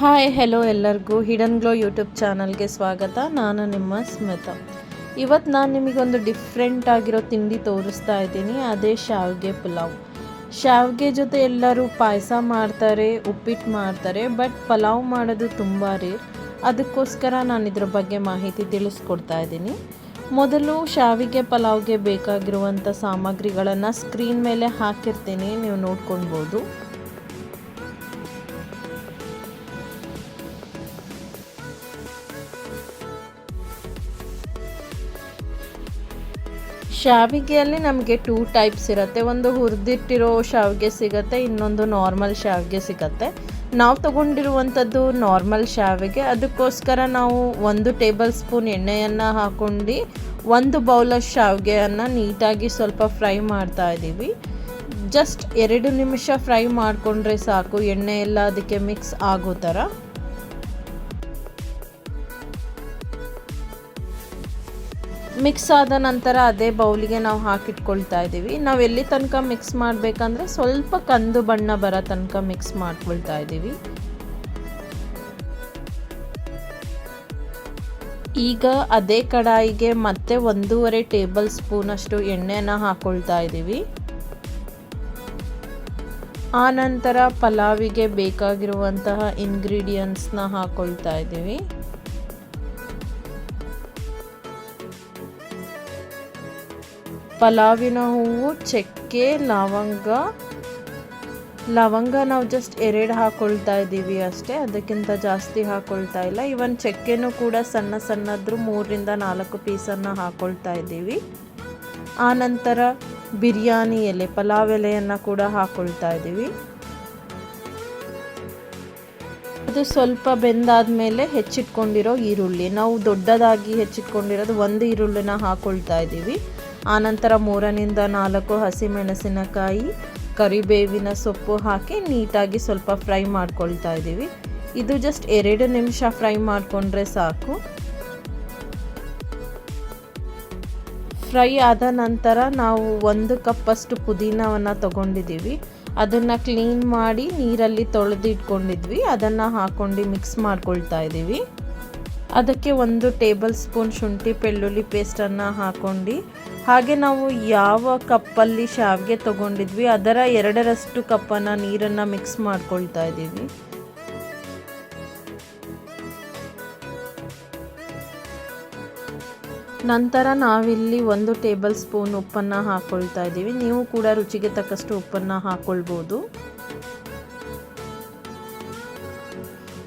Hi hello ಎಲ್ಲರಿಗೂ hidden glow YouTube ಚಾನಲ್ಗೆ ಸ್ವಾಗತ. ನಾನು ನಿಮ್ಮ ಸ್ಮಿತಾ. ಇವತ್ತು ನಾನು ನಿಮಗೊಂದು ಡಿಫ್ರೆಂಟ್ ಆಗಿರೋ ತಿಂಡಿ ತೋರಿಸ್ತಾ ಇದ್ದೀನಿ. ಅದೇ ಶಾವಿಗೆ ಪುಲಾವ್. ಶಾವಿಗೆ ಜೊತೆ ಎಲ್ಲರೂ ಪಾಯಸ ಮಾಡ್ತಾರೆ, ಉಪ್ಪಿಟ್ಟು ಮಾಡ್ತಾರೆ ಬಟ್ ಪಲಾವ್ ಮಾಡೋದು ತುಂಬ ರೇರ್ ಅದಕ್ಕೋಸ್ಕರ ನಾನು ಇದ್ರ ಬಗ್ಗೆ ಮಾಹಿತಿ ತಿಳಿಸ್ಕೊಡ್ತಾ ಇದ್ದೀನಿ. ಮೊದಲು ಶಾವಿಗೆ ಪಲಾವ್ಗೆ ಬೇಕಾಗಿರುವಂಥ ಸಾಮಗ್ರಿಗಳನ್ನು ಸ್ಕ್ರೀನ್ ಮೇಲೆ ಹಾಕಿರ್ತೀನಿ, ನೀವು ನೋಡ್ಕೊಳ್ಬೋದು. ಶಾವಿಗೆಯಲ್ಲಿ ನಮಗೆ ಟೂ ಟೈಪ್ಸ್ ಇರುತ್ತೆ. ಒಂದು ಹುರಿದಿಟ್ಟಿರೋ ಶಾವಿಗೆ ಸಿಗುತ್ತೆ, ಇನ್ನೊಂದು ನಾರ್ಮಲ್ ಶಾವಿಗೆ ಸಿಗುತ್ತೆ. ನಾವು ತಗೊಂಡಿರುವಂಥದ್ದು ನಾರ್ಮಲ್ ಶಾವಿಗೆ. ಅದಕ್ಕೋಸ್ಕರ ನಾವು ಒಂದು ಟೇಬಲ್ ಸ್ಪೂನ್ ಎಣ್ಣೆಯನ್ನು ಹಾಕೊಂಡು ಒಂದು ಬೌಲಷ್ಟು ಶಾವಿಗೆಯನ್ನು ನೀಟಾಗಿ ಸ್ವಲ್ಪ ಫ್ರೈ ಮಾಡ್ತಾ ಇದ್ದೀವಿ. ಜಸ್ಟ್ ಎರಡು ನಿಮಿಷ ಫ್ರೈ ಮಾಡಿಕೊಂಡ್ರೆ ಸಾಕು. ಎಣ್ಣೆ ಎಲ್ಲ ಅದಕ್ಕೆ ಮಿಕ್ಸ್ ಆಗೋ ಥರ. ಮಿಕ್ಸ್ ಆದ ನಂತರ ಅದೇ ಬೌಲಿಗೆ ನಾವು ಹಾಕಿಟ್ಕೊಳ್ತಾ ಇದ್ದೀವಿ. ನಾವು ಎಲ್ಲಿ ತನಕ ಮಿಕ್ಸ್ ಮಾಡಬೇಕಂದ್ರೆ ಸ್ವಲ್ಪ ಕಂದು ಬಣ್ಣ ಬರೋ ತನಕ ಮಿಕ್ಸ್ ಮಾಡ್ಕೊಳ್ತಾ ಇದ್ದೀವಿ. ಈಗ ಅದೇ ಕಡಾಯಿಗೆ ಮತ್ತೆ ಒಂದೂವರೆ ಟೇಬಲ್ ಸ್ಪೂನಷ್ಟು ಎಣ್ಣೆನ ಹಾಕೊಳ್ತಾ ಇದ್ದೀವಿ. ಆ ನಂತರ ಪಲಾವಿಗೆ ಬೇಕಾಗಿರುವಂತಹ ಇಂಗ್ರೀಡಿಯೆಂಟ್ಸ್ನ ಹಾಕೊಳ್ತಾ ಇದ್ದೀವಿ. ಪಲಾವಿನ ಹೂವು, ಚಕ್ಕೆ, ಲವಂಗ. ಲವಂಗ ನಾವು ಜಸ್ಟ್ ಎರಡು ಹಾಕೊಳ್ತಾ ಇದ್ದೀವಿ ಅಷ್ಟೇ, ಅದಕ್ಕಿಂತ ಜಾಸ್ತಿ ಹಾಕ್ಕೊಳ್ತಾ ಇಲ್ಲ. ಇವನ್ ಚಕ್ಕೆನೂ ಕೂಡ ಸಣ್ಣ ಸಣ್ಣದ್ರು ಮೂರರಿಂದ ನಾಲ್ಕು ಪೀಸನ್ನು ಹಾಕೊಳ್ತಾ ಇದ್ದೀವಿ. ಆನಂತರ ಬಿರಿಯಾನಿ ಎಲೆ, ಪಲಾವ್ ಎಲೆಯನ್ನು ಕೂಡ ಹಾಕ್ಕೊಳ್ತಾ ಇದ್ದೀವಿ. ಅದು ಸ್ವಲ್ಪ ಬೆಂದಾದ್ಮೇಲೆ ಹೆಚ್ಚಿಟ್ಕೊಂಡಿರೋ ಈರುಳ್ಳಿ. ನಾವು ದೊಡ್ಡದಾಗಿ ಹೆಚ್ಚಿಟ್ಕೊಂಡಿರೋದು ಒಂದು ಈರುಳ್ಳಿನ ಹಾಕ್ಕೊಳ್ತಾ ಇದ್ದೀವಿ. ಆನಂತರ ಮೂರರಿಂದ ನಾಲ್ಕು ಹಸಿಮೆಣಸಿನಕಾಯಿ, ಕರಿಬೇವಿನ ಸೊಪ್ಪು ಹಾಕಿ ನೀಟಾಗಿ ಸ್ವಲ್ಪ ಫ್ರೈ ಮಾಡ್ಕೊಳ್ತಾ ಇದ್ದೀವಿ. ಇದು ಜಸ್ಟ್ ಎರಡು ನಿಮಿಷ ಫ್ರೈ ಮಾಡಿಕೊಂಡ್ರೆ ಸಾಕು. ಫ್ರೈ ಆದ ನಂತರ ನಾವು ಒಂದು ಕಪ್ಪಷ್ಟು ಪುದೀನವನ್ನು ತಗೊಂಡಿದ್ದೀವಿ. ಅದನ್ನು ಕ್ಲೀನ್ ಮಾಡಿ ನೀರಲ್ಲಿ ತೊಳೆದಿಟ್ಕೊಂಡಿದ್ವಿ. ಅದನ್ನು ಹಾಕೊಂಡು ಮಿಕ್ಸ್ ಮಾಡ್ಕೊಳ್ತಾ ಇದ್ದೀವಿ. ಅದಕ್ಕೆ ಒಂದು ಟೇಬಲ್ ಸ್ಪೂನ್ ಶುಂಠಿ, ಬೆಳ್ಳುಳ್ಳಿ ಪೇಸ್ಟನ್ನು ಹಾಕೊಂಡು ಹಾಗೆ ನಾವು ಯಾವ ಕಪ್ಪಲ್ಲಿ ಶಾವಿಗೆ ತಗೊಂಡಿದ್ವಿ, ಅದರ ಎರಡರಷ್ಟು ಕಪ್ಪನ್ನು ನೀರನ್ನು ಮಿಕ್ಸ್ ಮಾಡ್ಕೊಳ್ತಾ ಇದ್ದೀವಿ. ನಂತರ ನಾವಿಲ್ಲಿ ಒಂದು ಟೇಬಲ್ ಸ್ಪೂನ್ ಉಪ್ಪನ್ನು ಹಾಕ್ಕೊಳ್ತಾ ಇದ್ದೀವಿ. ನೀವು ಕೂಡ ರುಚಿಗೆ ತಕ್ಕಷ್ಟು ಉಪ್ಪನ್ನು ಹಾಕ್ಕೊಳ್ಬೋದು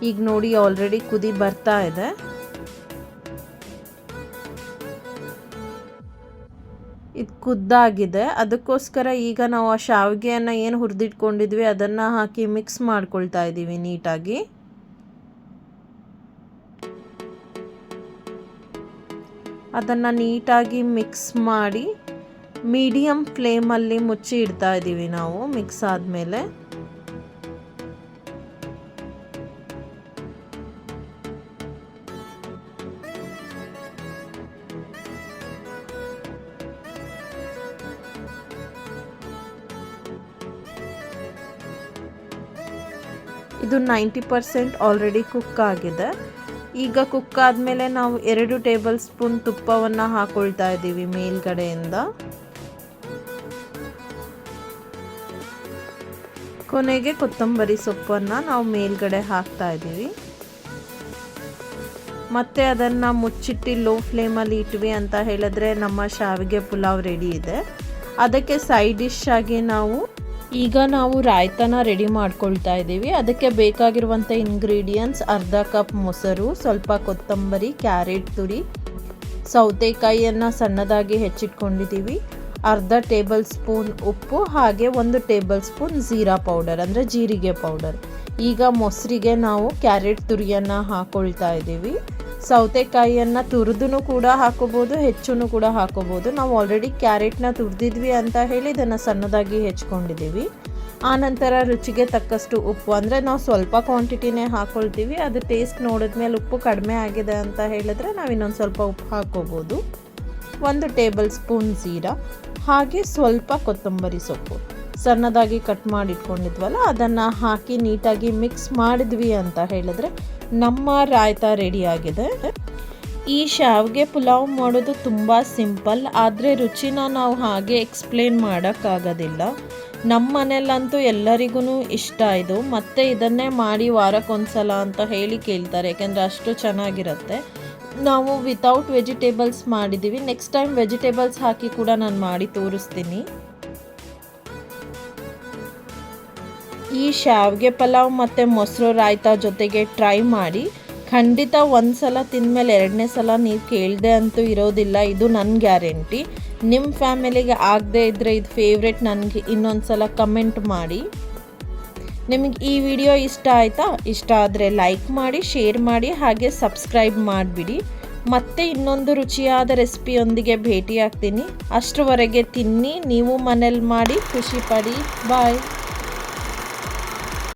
ಈಗ ನೋಡಿ, ಆಲ್ರೆಡಿ ಕುದಿ ಬರ್ತಾ ಇದೆ. ಇದು ಕುದ್ದಾಗಿದೆ ಅದಕ್ಕೋಸ್ಕರ ಈಗ ನಾವು ಆ ಶಾವಿಗೆಯನ್ನು ಏನು ಹುರಿದಿಟ್ಕೊಂಡಿದ್ವಿ, ಅದನ್ನು ಹಾಕಿ ಮಿಕ್ಸ್ ಮಾಡ್ಕೊಳ್ತಾ ಇದ್ದೀವಿ ನೀಟಾಗಿ. ಅದನ್ನು ನೀಟಾಗಿ ಮಿಕ್ಸ್ ಮಾಡಿ ಮೀಡಿಯಮ್ ಫ್ಲೇಮಲ್ಲಿ ಮುಚ್ಚಿ ಇಡ್ತಾ ಇದ್ದೀವಿ ನಾವು ಮಿಕ್ಸ್ ಆದಮೇಲೆ. ಇದು ನೈಂಟಿ ಪರ್ಸೆಂಟ್ ಆಲ್ರೆಡಿ ಕುಕ್ ಆಗಿದೆ. ಈಗ ಕುಕ್ ಆದಮೇಲೆ ನಾವು ಎರಡು ಟೇಬಲ್ ಸ್ಪೂನ್ ತುಪ್ಪವನ್ನು ಹಾಕೊಳ್ತಾ ಇದ್ದೀವಿ ಮೇಲ್ಗಡೆಯಿಂದ. ಕೊನೆಗೆ ಕೊತ್ತಂಬರಿ ಸೊಪ್ಪನ್ನು ನಾವು ಮೇಲ್ಗಡೆ ಹಾಕ್ತಾ ಇದ್ದೀವಿ. ಮತ್ತೆ ಅದನ್ನು ಮುಚ್ಚಿಟ್ಟು ಲೋ ಫ್ಲೇಮಲ್ಲಿ ಇಟ್ವಿ ಅಂತ ಹೇಳಿದ್ರೆ ನಮ್ಮ ಶಾವಿಗೆ ಪುಲಾವ್ ರೆಡಿ ಇದೆ. ಅದಕ್ಕೆ ಸೈಡ್ ಡಿಶ್ ಆಗಿ ನಾವು ಈಗ ನಾವು ರಾಯ್ತನ ರೆಡಿ ಮಾಡ್ಕೊಳ್ತಾ ಇದ್ದೀವಿ. ಅದಕ್ಕೆ ಬೇಕಾಗಿರುವಂಥ ಇಂಗ್ರೀಡಿಯೆಂಟ್ಸ್ ಅರ್ಧ ಕಪ್ ಮೊಸರು, ಸ್ವಲ್ಪ ಕೊತ್ತಂಬರಿ ಕ್ಯಾರೆಟ್ ತುರಿ, ಸೌತೆಕಾಯಿಯನ್ನು ಸಣ್ಣದಾಗಿ ಹೆಚ್ಚಿಟ್ಕೊಂಡಿದ್ದೀವಿ. ಅರ್ಧ ಟೇಬಲ್ ಸ್ಪೂನ್ ಉಪ್ಪು, ಹಾಗೆ ಒಂದು ಟೇಬಲ್ ಸ್ಪೂನ್ ಜೀರಾ ಪೌಡರ್ ಅಂದರೆ ಜೀರಿಗೆ ಪೌಡರ್ ಈಗ ಮೊಸರಿಗೆ ನಾವು ಕ್ಯಾರೆಟ್ ತುರಿಯನ್ನು ಹಾಕ್ಕೊಳ್ತಾ ಇದ್ದೀವಿ. ಸೌತೆಕಾಯಿಯನ್ನು ತುರಿದು ಕೂಡ ಹಾಕೋಬೋದು ಹೆಚ್ಚು ಕೂಡ ಹಾಕೋಬೋದು. ನಾವು ಆಲ್ರೆಡಿ ಕ್ಯಾರೆಟ್ನ ತುರಿದಿದ್ವಿ ಅಂತ ಹೇಳಿ ಇದನ್ನು ಸಣ್ಣದಾಗಿ ಹೆಚ್ಕೊಂಡಿದ್ದೀವಿ. ಆನಂತರ ರುಚಿಗೆ ತಕ್ಕಷ್ಟು ಉಪ್ಪು, ಅಂದರೆ ನಾವು ಸ್ವಲ್ಪ ಕ್ವಾಂಟಿಟಿನೇ ಹಾಕ್ಕೊಳ್ತೀವಿ ಅದು ಟೇಸ್ಟ್ ನೋಡಿದ್ಮೇಲೆ ಉಪ್ಪು ಕಡಿಮೆ ಆಗಿದೆ ಅಂತ ಹೇಳಿದ್ರೆ ನಾವು ಇನ್ನೊಂದು ಸ್ವಲ್ಪ ಉಪ್ಪು ಹಾಕೋಬೋದು. ಒಂದು ಟೇಬಲ್ ಸ್ಪೂನ್ ಜೀರಾ, ಹಾಗೆ ಸ್ವಲ್ಪ ಕೊತ್ತಂಬರಿ ಸೊಪ್ಪು. ಸಣ್ಣದಾಗಿ ಕಟ್ ಮಾಡಿ ಇಟ್ಕೊಂಡಿದ್ವಲ್ಲ ಅದನ್ನು ಹಾಕಿ ನೀಟಾಗಿ ಮಿಕ್ಸ್ ಮಾಡಿದ್ವಿ ಅಂತ ಹೇಳಿದ್ರೆ ನಮ್ಮ ರಾಯ್ತ ಆಗಿದೆ. ಈ ಶಾವ್ಗೆ ಪುಲಾವ್ ಮಾಡೋದು ತುಂಬ ಸಿಂಪಲ್, ಆದರೆ ರುಚಿನ ನಾವು ಹಾಗೆ ಎಕ್ಸ್ಪ್ಲೇನ್ ಮಾಡೋಕ್ಕಾಗೋದಿಲ್ಲ. ನಮ್ಮ ಮನೆಯಲ್ಲಂತೂ ಎಲ್ಲರಿಗೂ ಇಷ್ಟ ಇದು. ಮತ್ತೆ ಇದನ್ನೇ ಮಾಡಿ ವಾರಕ್ಕೊಂದ್ಸಲ ಅಂತ ಹೇಳಿ ಕೇಳ್ತಾರೆ, ಯಾಕೆಂದರೆ ಅಷ್ಟು ಚೆನ್ನಾಗಿರುತ್ತೆ. ನಾವು ವಿತೌಟ್ ವೆಜಿಟೇಬಲ್ಸ್ ಮಾಡಿದ್ದೀವಿ ನೆಕ್ಸ್ಟ್ ಟೈಮ್ ವೆಜಿಟೇಬಲ್ಸ್ ಹಾಕಿ ಕೂಡ ನಾನು ಮಾಡಿ ತೋರಿಸ್ತೀನಿ. ಈ ಶಾವಿಗೆ ಪಲಾವ್ ಮತ್ತು ಮೊಸರು ರಾಯ್ತ ಜೊತೆಗೆ ಟ್ರೈ ಮಾಡಿ. ಖಂಡಿತ ಒಂದು ಸಲ ತಿಂದಮೇಲೆ ಎರಡನೇ ಸಲ ನೀವು ಕೇಳದೆ ಅಂತೂ ಇರೋದಿಲ್ಲ, ಇದು ನನ್ನ ಗ್ಯಾರಂಟಿ. ನಿಮ್ಮ ಫ್ಯಾಮಿಲಿಗೆ ಆಗದೇ ಇದ್ದರೆ ಇದು ಫೇವ್ರೆಟ್ ನನಗೆ ಇನ್ನೊಂದು ಸಲ ಕಮೆಂಟ್ ಮಾಡಿ. ನಿಮಗೆ ಈ ವಿಡಿಯೋ ಇಷ್ಟ ಆಯಿತಾ? ಇಷ್ಟ ಆದರೆ ಲೈಕ್ ಮಾಡಿ, ಶೇರ್ ಮಾಡಿ, ಹಾಗೆ ಸಬ್ಸ್ಕ್ರೈಬ್ ಮಾಡಿಬಿಡಿ. ಮತ್ತೆ ಇನ್ನೊಂದು ರುಚಿಯಾದ ರೆಸಿಪಿಯೊಂದಿಗೆ ಭೇಟಿಯಾಗ್ತೀನಿ. ಅಷ್ಟರವರೆಗೆ ತಿನ್ನಿ, ನೀವು ಮನೇಲಿ ಮಾಡಿ ಖುಷಿಪಡಿ ಬಾಯ್.